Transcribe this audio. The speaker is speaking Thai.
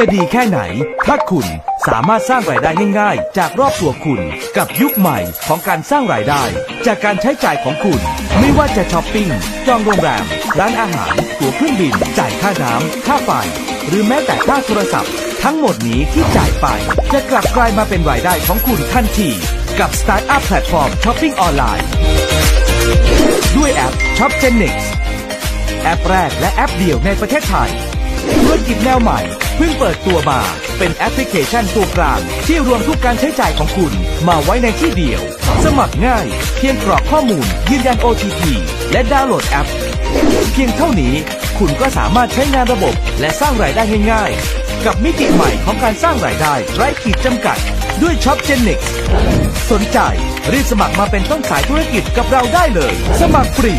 จะดีแค่ไหน ถ้าคุณสามารถสร้างรายได้ง่ายๆ จากรอบตัวคุณ กับยุคใหม่ของการสร้างรายได้ จากการใช้จ่ายของคุณ ไม่ว่าจะช้อปปิ้งจองโรงแรม ร้านอาหาร ตั๋วเครื่องบิน จ่ายค่าน้ำค่าไฟหรือแม้แต่ค่าโทรศัพท์ ทั้งหมดนี้ที่จ่ายไป จะกลับกลายมาเป็นรายได้ของคุณทันทีกับ Startup Platform Shopping ออนไลน์ด้วยแอป ShopGenix แอปแรกและแอปเดียวในประเทศไทยธุรกิจแนวใหม่ เพิ่งเปิดตัวมา เป็นแอปพลิเคชันตัวกลาง ที่รวมทุกการใช้จ่ายของคุณ มาไว้ในที่เดียว สมัครง่าย เพียงกรอกข้อมูล ยืนยัน OTP และดาวน์โหลดแอป เพียงเท่านี้ คุณก็สามารถใช้งานระบบ และสร้างรายได้ง่ายๆ กับมิติใหม่ของการสร้างรายได้ไร้ขีดจำกัด ด้วย Shop g e n i x สนใจรีบสมัครมาเป็นต้นสายธุรกิจกับเราได้เลย สมัครฟรี